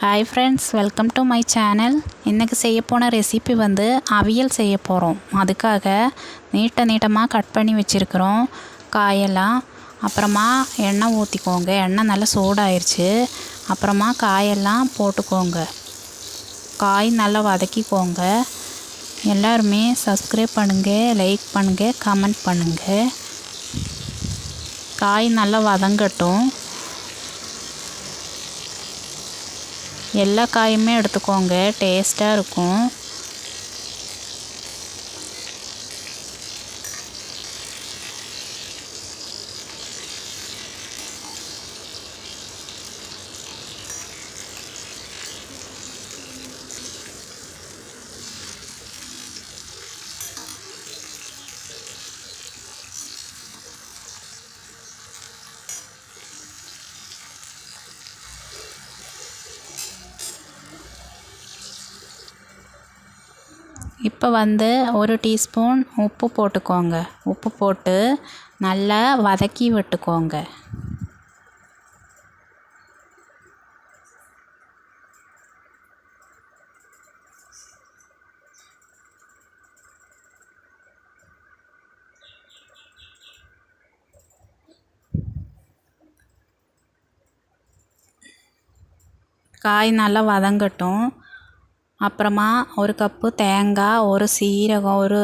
Hi friends welcome to my channel இன்றைக்கி செய்ய போன ரெசிபி வந்து அவியல் செய்ய போகிறோம் அதுக்காக நீட்ட நீட்டமாக கட் பண்ணி வச்சுருக்குறோம். காயெல்லாம். அப்புறமா எண்ணெய் ஊற்றிக்கோங்க எண்ணெய் நல்லா சூடாயிருச்சு. அப்புறமா காயெல்லாம் போட்டுக்கோங்க. காய் நல்லா வதக்கிக்கோங்க. எல்லாருமே சப்ஸ்கிரைப் பண்ணுங்கள் லைக் பண்ணுங்கள் கமெண்ட் பண்ணுங்கள் காய் நல்லா வதங்கட்டும். எல்லா காயுமே எடுத்துக்கோங்க. டேஸ்ட்டாக இருக்கும். இப்போ வந்து ஒரு டீஸ்பூன் உப்பு போட்டுக்கோங்க. உப்பு போட்டு நல்லா வதக்கி விட்டுக்கோங்க. காய் நல்லா வதங்கட்டும். அப்புறமா ஒரு கப்பு தேங்காய் ஒரு சீரகம் ஒரு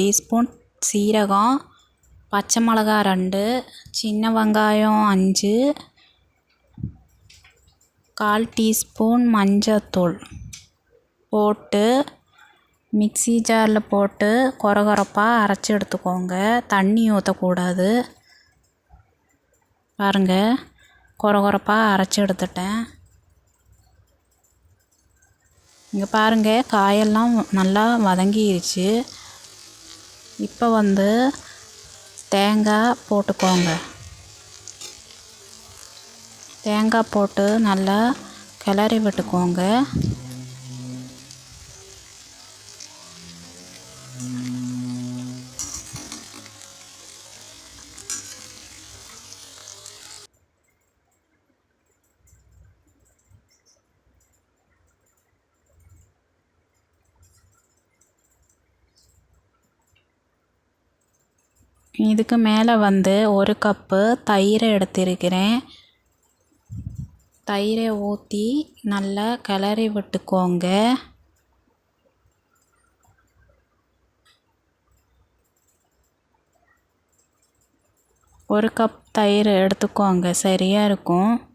டீஸ்பூன் சீரகம் பச்சை மிளகா ரெண்டு சின்ன வெங்காயம் அஞ்சு கால் டீஸ்பூன் மஞ்சத்தூள் போட்டு மிக்ஸி ஜாரில் போட்டு கொர கொரப்பாக அரைச்சி எடுத்துக்கோங்க. தண்ணி ஊற்றக்கூடாது பாருங்கள் கொர கொரப்பாக அரைச்சி எடுத்துட்டேன். இங்கே பாருங்கள் காயெல்லாம் நல்லா வதங்கிருச்சு. இப்போ வந்து தேங்காய் போட்டுக்கோங்க. தேங்காய் போட்டு நல்லா கிளறி விட்டுக்கோங்க. இதுக்கு மேலே வந்து ஒரு கப்பு தயிரை எடுத்திருக்கிறேன். தயிரை ஊற்றி நல்லா கிளறி விட்டுக்கோங்க. ஒரு கப் தயிர் எடுத்துக்கோங்க. சரியாக இருக்கும்.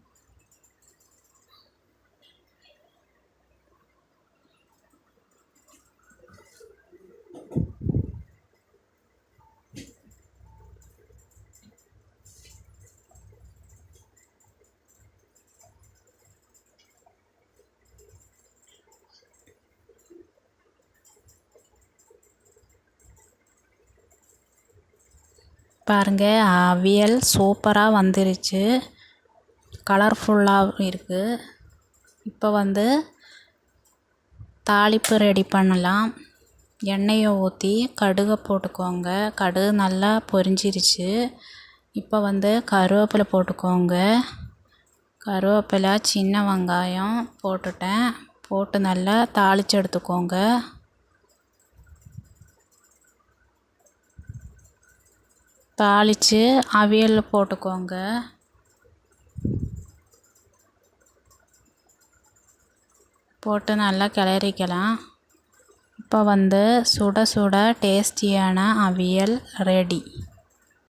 பாருங்கள் அவியல் சூப்பராக வந்துருச்சு. கலர்ஃபுல்லாகவும் இருக்குது இப்போ வந்து தாளிப்பு ரெடி பண்ணலாம். எண்ணெயை ஊற்றி கடுகை போட்டுக்கோங்க. கடுகு நல்லா பொரிஞ்சிருச்சு. இப்போ வந்து கருவேப்பிலை போட்டுக்கோங்க. கருவேப்பிலை சின்ன வெங்காயம் போட்டுட்டேன். போட்டு நல்லா தாளித்து எடுத்துக்கோங்க. தாளித்து அவியலில் போட்டுக்கோங்க. போட்டு நல்லா கிளறிக்கலாம். இப்போ வந்து சுட சுட டேஸ்டியான அவியல் ரெடி.